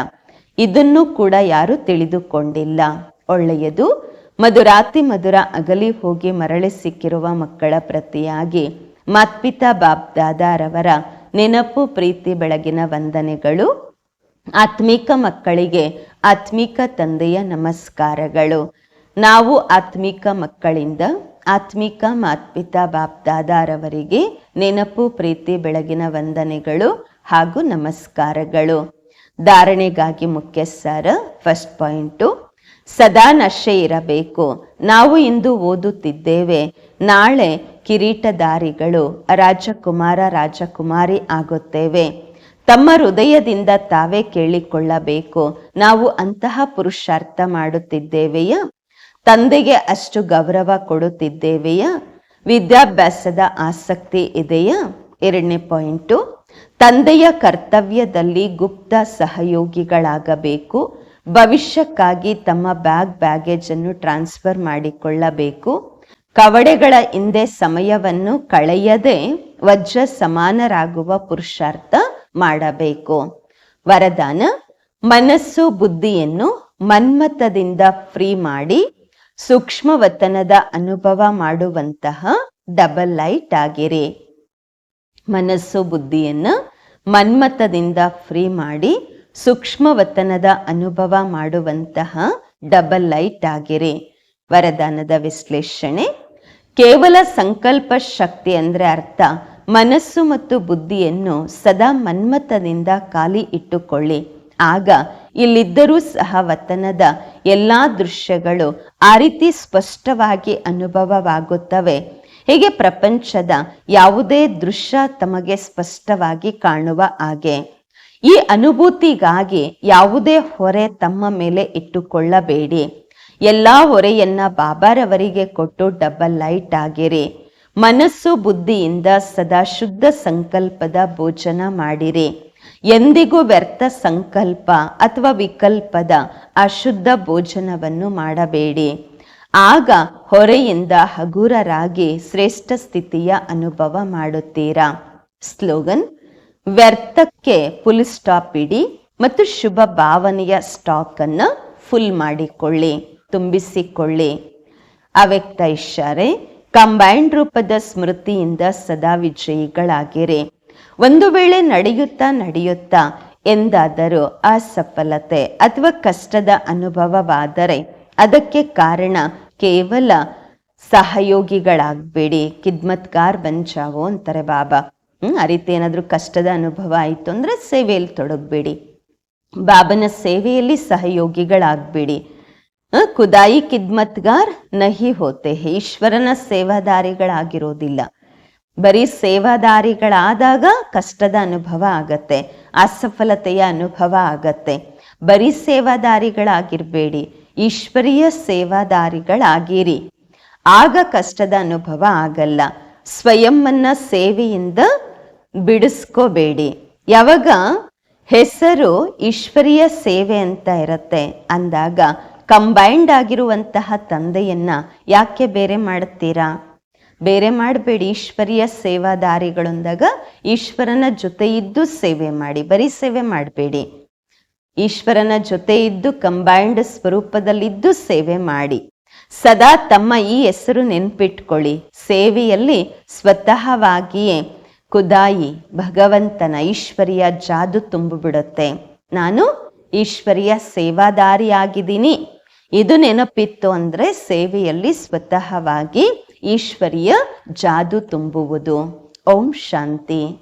[SPEAKER 1] ಇದನ್ನು ಕೂಡ ಯಾರು ತಿಳಿದುಕೊಂಡಿಲ್ಲ. ಒಳ್ಳೆಯದು, ಮಧುರಾತಿ ಮಧುರ ಅಗಲಿ ಹೋಗಿ ಮರಳಿ ಸಿಕ್ಕಿರುವ ಮಕ್ಕಳ ಪ್ರತಿಯಾಗಿ ಮಾತ್ಪಿತಾ ಬಾಬ್ದಾದಾರವರ ನೆನಪು ಪ್ರೀತಿ ಬೆಳಗಿನ ವಂದನೆಗಳು, ಆತ್ಮಿಕ ಮಕ್ಕಳಿಗೆ ಆತ್ಮಿಕ ತಂದೆಯ ನಮಸ್ಕಾರಗಳು. ನಾವು ಆತ್ಮಿಕ ಮಕ್ಕಳಿಂದ ಆತ್ಮಿಕ ಮಾತ್ಪಿತಾ ಬಾಪ್ದಾದಾರವರಿಗೆ ನೆನಪು, ಪ್ರೀತಿ, ಬೆಳಗಿನ ವಂದನೆಗಳು ಹಾಗೂ ನಮಸ್ಕಾರಗಳು. ಧಾರಣೆಗಾಗಿ ಮುಖ್ಯ ಸಾರ ಫಸ್ಟ್ ಪಾಯಿಂಟು ಸದಾ ನಶೆ ಇರಬೇಕು. ನಾವು ಇಂದು ಓದುತ್ತಿದ್ದೇವೆ. ನಾಳೆ ಕಿರೀಟಧಾರಿಗಳು ರಾಜಕುಮಾರ, ರಾಜಕುಮಾರಿ ಆಗುತ್ತೇವೆ. ತಮ್ಮ ಹೃದಯದಿಂದ ತಾವೇ ಕೇಳಿಕೊಳ್ಳಬೇಕು. ನಾವು ಅಂತಹ ಪುರುಷಾರ್ಥ ಮಾಡುತ್ತಿದ್ದೇವೆಯಾ? ತಂದೆಗೆ ಅಷ್ಟು ಗೌರವ ಕೊಡುತ್ತಿದ್ದೇವೆಯಾ? ವಿದ್ಯಾಭ್ಯಾಸದ ಆಸಕ್ತಿ ಇದೆಯಾ? ಎರಡನೇ ಪಾಯಿಂಟು, ತಂದೆಯ ಕರ್ತವ್ಯದಲ್ಲಿ ಗುಪ್ತ ಸಹಯೋಗಿಗಳಾಗಬೇಕು, ಭವಿಷ್ಯಕ್ಕಾಗಿ ತಮ್ಮ ಬ್ಯಾಗ್ ಬ್ಯಾಗೇಜ್ ಅನ್ನು ಟ್ರಾನ್ಸ್ಫರ್ ಮಾಡಿಕೊಳ್ಳಬೇಕು, ಕವಡೆಗಳ ಹಿಂದೆ ಸಮಯವನ್ನು ಕಳೆಯದೆ ವಜ್ರ ಸಮಾನರಾಗುವ ಪುರುಷಾರ್ಥ ಮಾಡಬೇಕು. ವರದಾನ, ಮನಸ್ಸು ಬುದ್ಧಿಯನ್ನು ಮನ್ಮತದಿಂದ ಫ್ರೀ ಮಾಡಿ ಸೂಕ್ಷ್ಮವತನದ ಅನುಭವ ಮಾಡುವಂತಹ ಡಬಲ್ ಲೈಟ್ ಆಗಿರಿ. ಮನಸ್ಸು ಬುದ್ಧಿಯನ್ನು ಮನ್ಮತದಿಂದ ಫ್ರೀ ಮಾಡಿ ಸೂಕ್ಷ್ಮವತನದ ಅನುಭವ ಮಾಡುವಂತಹ ಡಬಲ್ ಲೈಟ್ ಆಗಿರಿ. ವರದಾನದ ವಿಶ್ಲೇಷಣೆ, ಕೇವಲ ಸಂಕಲ್ಪ ಶಕ್ತಿ ಅಂದ್ರೆ ಅರ್ಥ ಮನಸ್ಸು ಮತ್ತು ಬುದ್ಧಿಯನ್ನು ಸದಾ ಮನ್ಮತದಿಂದ ಖಾಲಿ ಇಟ್ಟುಕೊಳ್ಳಿ. ಆಗ ಇಲ್ಲಿದ್ದರೂ ಸಹ ವತನದ ಎಲ್ಲ ದೃಶ್ಯಗಳು ಆ ರೀತಿ ಸ್ಪಷ್ಟವಾಗಿ ಅನುಭವವಾಗುತ್ತವೆ. ಹೇಗೆ ಪ್ರಪಂಚದ ಯಾವುದೇ ದೃಶ್ಯ ತಮಗೆ ಸ್ಪಷ್ಟವಾಗಿ ಕಾಣುವ ಹಾಗೆ. ಈ ಅನುಭೂತಿಗಾಗಿ ಯಾವುದೇ ಹೊರೆ ತಮ್ಮ ಮೇಲೆ ಇಟ್ಟುಕೊಳ್ಳಬೇಡಿ. ಎಲ್ಲ ಹೊರೆಯನ್ನ ಬಾಬಾರವರಿಗೆ ಕೊಟ್ಟು ಡಬಲ್ ಲೈಟ್ ಆಗಿರಿ. ಮನಸ್ಸು ಬುದ್ಧಿಯಿಂದ ಸದಾ ಶುದ್ಧ ಸಂಕಲ್ಪದ ಭೋಜನ ಮಾಡಿರಿ. ಎಂದಿಗೂ ವ್ಯರ್ಥ ಸಂಕಲ್ಪ ಅಥವಾ ವಿಕಲ್ಪದ ಅಶುದ್ಧ ಭೋಜನವನ್ನು ಮಾಡಬೇಡಿ. ಆಗ ಹೊರೆಯಿಂದ ಹಗುರರಾಗಿ ಶ್ರೇಷ್ಠ ಸ್ಥಿತಿಯ ಅನುಭವ ಮಾಡುತ್ತೀರಾ? ಸ್ಲೋಗನ್, ವ್ಯರ್ಥಕ್ಕೆ ಫುಲ್ ಸ್ಟಾಪ್ ಇಡಿ ಮತ್ತು ಶುಭ ಭಾವನೆಯ ಸ್ಟಾಕ್ ಅನ್ನು ಫುಲ್ ಮಾಡಿಕೊಳ್ಳಿ, ತುಂಬಿಸಿಕೊಳ್ಳಿ. ಅವ್ಯಕ್ತ ಇಶಾರೆ ಕಂಬೈಂಡ್ ರೂಪದ ಸ್ಮೃತಿಯಿಂದ ಸದಾ ವಿಜಯಿಗಳಾಗಿರಿ. ಒಂದು ವೇಳೆ ನಡೆಯುತ್ತಾ ನಡೆಯುತ್ತಾ ಎಂದಾದರೂ ಅಸಫಲತೆ ಅಥವಾ ಕಷ್ಟದ ಅನುಭವವಾದರೆ ಅದಕ್ಕೆ ಕಾರಣ ಕೇವಲ ಸಹಯೋಗಿಗಳಾಗಬೇಡಿ. ಕಿದ್ಮತ್ಕಾರ್ ಬಂಚಾವೋ ಅಂತಾರೆ ಬಾಬಾ. ಹ್ಮ್, ಆ ರೀತಿ ಏನಾದರೂ ಕಷ್ಟದ ಅನುಭವ ಆಯ್ತು ಅಂದ್ರೆ ಸೇವೆಯಲ್ಲಿ ತೊಡಗಬೇಡಿ. ಬಾಬನ ಸೇವೆಯಲ್ಲಿ ಸಹಯೋಗಿಗಳಾಗಬೇಡಿ. ಖುದಾಯಿ ಕಿದ್ಮತ್ಗಾರ್ ನಹಿ ಹೋತೆ ಈಶ್ವರನ ಸೇವಾದಾರಿಗಳಾಗಿರೋದಿಲ್ಲ. ಬರೀ ಸೇವಾದಾರಿಗಳಾದಾಗ ಕಷ್ಟದ ಅನುಭವ ಆಗತ್ತೆ, ಅಸಫಲತೆಯ ಅನುಭವ ಆಗತ್ತೆ. ಬರೀ ಸೇವಾದಾರಿಗಳಾಗಿರಬೇಡಿ, ಈಶ್ವರೀಯ ಸೇವಾದಾರಿಗಳಾಗಿರಿ. ಆಗ ಕಷ್ಟದ ಅನುಭವ ಆಗಲ್ಲ. ಸ್ವಯಂನ ಸೇವೆಯಿಂದ ಬಿಡಿಸ್ಕೋಬೇಡಿ. ಯಾವಾಗ? ಹೆಸರು ಈಶ್ವರೀಯ ಸೇವೆ ಅಂತ ಇರತ್ತೆ. ಅಂದಾಗ ಕಂಬೈಂಡ್ ಆಗಿರುವಂತಹ ತಂದೆಯನ್ನ ಯಾಕೆ ಬೇರೆ ಮಾಡುತ್ತೀರಾ ಬೇರೆ ಮಾಡಬೇಡಿ. ಈಶ್ವರೀಯ ಸೇವಾದಾರಿಗಳೊಂದಾಗ ಈಶ್ವರನ ಜೊತೆ ಇದ್ದು ಸೇವೆ ಮಾಡಿ, ಬರೀ ಸೇವೆ ಮಾಡಬೇಡಿ. ಈಶ್ವರನ ಜೊತೆ ಇದ್ದು ಕಂಬೈಂಡ್ ಸ್ವರೂಪದಲ್ಲಿದ್ದು ಸೇವೆ ಮಾಡಿ. ಸದಾ ತಮ್ಮ ಈ ಹೆಸರು ನೆನ್ಪಿಟ್ಕೊಳ್ಳಿ. ಸೇವೆಯಲ್ಲಿ ಸ್ವತಃವಾಗಿಯೇ ಕುದಾಯಿ, ಭಗವಂತನ ಈಶ್ವರಿಯ ಜಾದು ತುಂಬಿಬಿಡುತ್ತೆ. ನಾನು ಈಶ್ವರಿಯ ಸೇವಾದಾರಿಯಾಗಿದ್ದೀನಿ. ಇದು ನೆನಪಿತ್ತು ಅಂದರೆ ಸೇವೆಯಲ್ಲಿ ಸ್ವತಃವಾಗಿ ಈಶ್ವರಿಯ ಜಾದು ತುಂಬುವುದು. ಓಂ ಶಾಂತಿ.